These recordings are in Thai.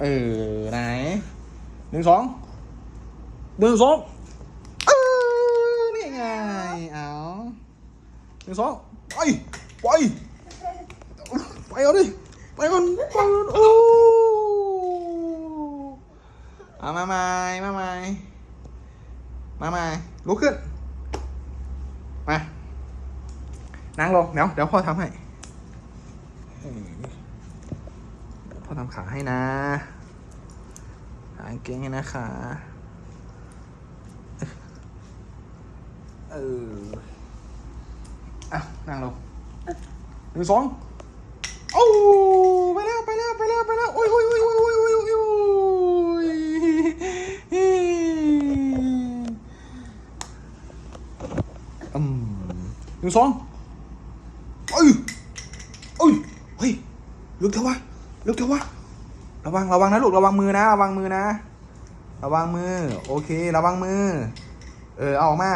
เออ ไหนหนึ่งสองหนึ่งสองเออนี่ไงเอาหนึ่งสองไปไปไปเอาดิไปก่อนไปก่อนโอ้เอามาใหม่มาใหม่มาใหม่ลุกขึ้นมานั่งลงเดี๋ยวเดี๋ยวพ่อทำให้ พ่อทำขาให้นะ หาเกงให้นะขาเอออะนั่งลงหนึ่งสองโอ้ไปแล้วไปแล้วไปแล้วไปแล้วโอ้ยโอ้ยโอ้ยโอ้ยโอ้ยโอ้ยโอ้ยโอืมหนึ่งสองเอ้ยเอ้ยเฮ้ยลุกเท่าไหร่ ลึกเถอะวะระวังระวังนะลูกระวังมือนะ ระวังมือนะ ระวังมือ โอเค ระวังมือ เออเอาออกมา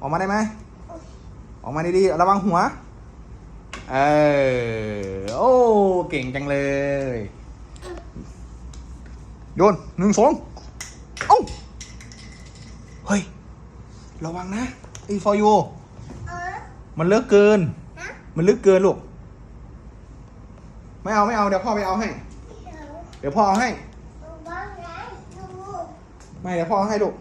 ออกมาได้ไหมออกมาดีๆระวังหัว เออโอ้เก่งจังเลยโยนหนึ่งสองเอ้าเฮ้ย ระวังนะไอ้ for you มันเลิกเกิน มันลึกเกินลูก ไม่เอาไม่เอาเดี๋ยวพ่อไปเอาให้ เดี๋ยวพ่อเอาให้ ไม่เดี๋ยวพ่อเอาให้ลูก